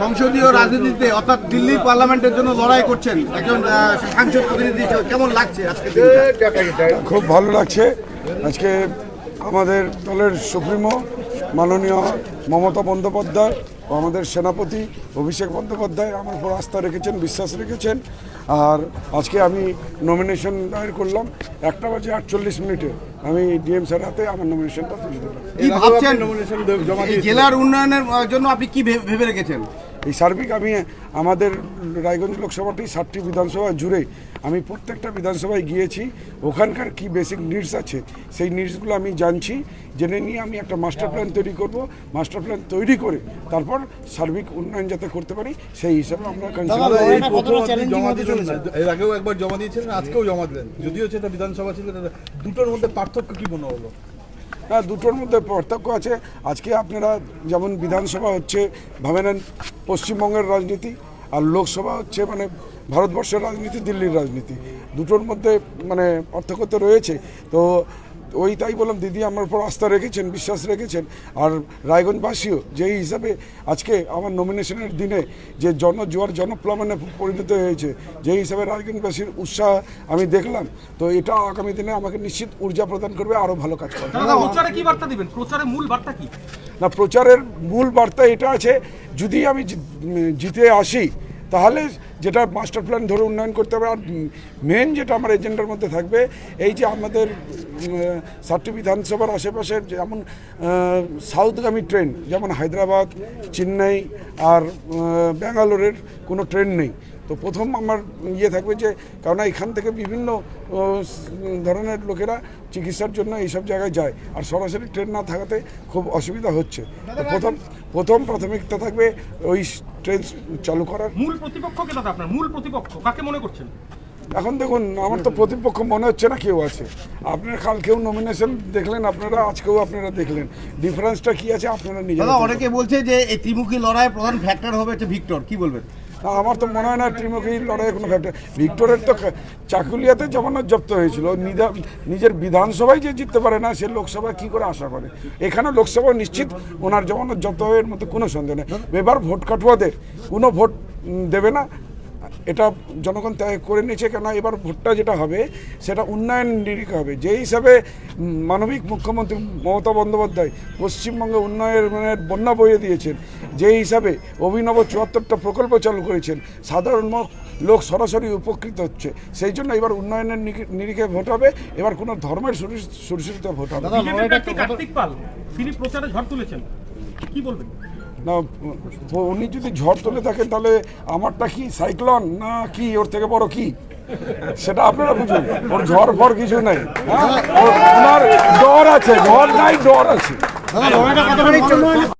সংসদীয় রাজনীতিতে, অর্থাৎ দিল্লি পার্লামেন্টের জন্য লড়াই করছেন একজন সাংসদ প্রতিনিধি কেমন লাগছে আজকে খুব ভালো লাগছে। আজকে আমাদের দলের সুপ্রিমো, মাননীয় মমতা বন্দ্যোপাধ্যায় আমাদের সেনাপতি অভিষেক বন্দ্যোপাধ্যায় আমার উপর আস্থা রেখেছেন বিশ্বাস রেখেছেন। আর আজকে আমি নমিনেশন দায়ের করলাম একটা বাজে আটচল্লিশ মিনিটে। আমি ডিএম স্যার হাতে আমার নমিনেশনটা তুলে দিলাম। জেলার উন্নয়নের জন্য আপনি কি ভেবে- ভেবে রেখেছেন? এই সার্বিক আমি আমাদের রায়গঞ্জ লোকসভাটি ষাটটি বিধানসভা জুড়ে আমি প্রত্যেকটা বিধানসভায় গিয়েছি। ওখানকার কি বেসিক নিডস আছে সেই নিডসগুলো আমি জানছি। জেনে নিয়ে আমি একটা মাস্টার প্ল্যান তৈরি করব। মাস্টার প্ল্যান তৈরি করে তারপর সার্বিক উন্নয়ন যাতে করতে পারি সেই হিসাবে আমরা। এর আগেও একবার জমা দিয়েছিলেন আজকেও জমা দিলেন। যদিও সেটা বিধানসভা ছিল দুটোর মধ্যে পার্থক্য কি মনে হলো? হ্যাঁ দুটোর মধ্যে পার্থক্য আছে। আজকে আপনারা যেমন বিধানসভা হচ্ছে ভাবে নেন পশ্চিমবঙ্গের রাজনীতি, আর লোকসভা হচ্ছে মানে ভারতবর্ষের রাজনীতি, দিল্লির রাজনীতি। দুটোর মধ্যে মানে পার্থক্য তো রয়েছে। তো ওই তাই বললাম দিদি আমার উপর আস্থা রেখেছেন বিশ্বাস রেখেছেন। আর রায়গঞ্জবাসীও যেই হিসাবে আজকে আমার নমিনেশনের দিনে যে জনজোয়ার জনপ্লাবনে পরিণত হয়েছে যেই হিসাবে রায়গঞ্জবাসীর উৎসাহ আমি দেখলাম তো এটা আগামী দিনে আমাকে নিশ্চিত ঊর্জা প্রদান করবে আরও ভালো কাজ করবে। কি বার্তা দিবেন? প্রচারে মূল বার্তা কি? না প্রচারের মূল বার্তা এটা আছে যদি আমি জিতে আসি তাহলে যেটা মাস্টার প্ল্যান ধরে উন্নয়ন করতে হবে, আর মেন যেটা আমার এজেন্ডার মধ্যে থাকবে, এই যে আমাদের সাতটি বিধানসভার আশেপাশের যেমন সাউথগামী ট্রেন যেমন হায়দ্রাবাদ, চেন্নাই, আর ব্যাঙ্গালোরের কোনো ট্রেন নেই। তো প্রথম আমার ইয়ে থাকবে যে কারণ এখান থেকে বিভিন্ন ধরনের লোকেরা চিকিৎসার জন্য এইসব জায়গায় যায়। আর সরাসরি ট্রেন না থাকাতে খুব অসুবিধা হচ্ছে। প্রথম প্রথম প্রাথমিকতা থাকবে ওই ট্রেন চালু করার। মূল প্রতিপক্ষকে দাদা আপনার? মূল প্রতিপক্ষ কাকে মনে করছেন? এখন দেখুন আমার তো প্রতিপক্ষ মনে হচ্ছে না কেউ আছে। আপনার কালকেও নমিনেশন দেখলেন আপনারা আজকেও আপনারা দেখলেন। ডিফারেন্সটা কি আছে আপনারা নিজে অনেকে বলছে যে এই ত্রিমুখী লড়াই প্রধান ফ্যাক্টর হবে হচ্ছে ভিক্টর কি বলবেন? আমার তো মনে হয় না ত্রিমুখী লড়াই কোনো ফ্যাক্টর ভিক্টোরের তো চাকুলিয়াতে জমানত জব্দ হয়েছিল। নিজের বিধানসভায় যে জিততে পারে না, সে লোকসভা কি করে আশা করে? এখানে লোকসভা নিশ্চিত ওনার জগন্নাথ জব্দ হয়ে এর মধ্যে কোনো সন্দেহ নেই। এবার ভোট কাটুয়াদের কোনো ভোট দেবে না এটা জনগণ ত্যাগ করে নিয়েছে কেন এবার ভোটটা যেটা হবে সেটা উন্নয়ন নিরিখে হবে। যে হিসাবে মানবিক মুখ্যমন্ত্রী মমতা বন্দ্যোপাধ্যায় পশ্চিমবঙ্গে উন্নয়নের বন্যা বইয়ে দিয়েছেন যে হিসাবে অভিনব চুয়াত্তরটা প্রকল্প চালু করেছেন সাধারণ লোক সরাসরি উপকৃত হচ্ছে। সেই জন্য এবার উন্নয়নের নিরি- নিরিখে ভোট হবে এবার কোনো ধর্মের সুরক্ষিত ভোট হবে তিনি প্রচারে ঝড় তুলেছেন। কি বলবেন? না উনি যদি ঝড় তুলে থাকেন তাহলে আমারটা কি সাইক্লন না কি? ওর থেকে বড় কি? সেটা আপনারা বুঝুন। ওর ঝড় ফর কিছু নেই। হ্যাঁ? ওনার ডর আছে, ঝড় নাই, ডর আছে।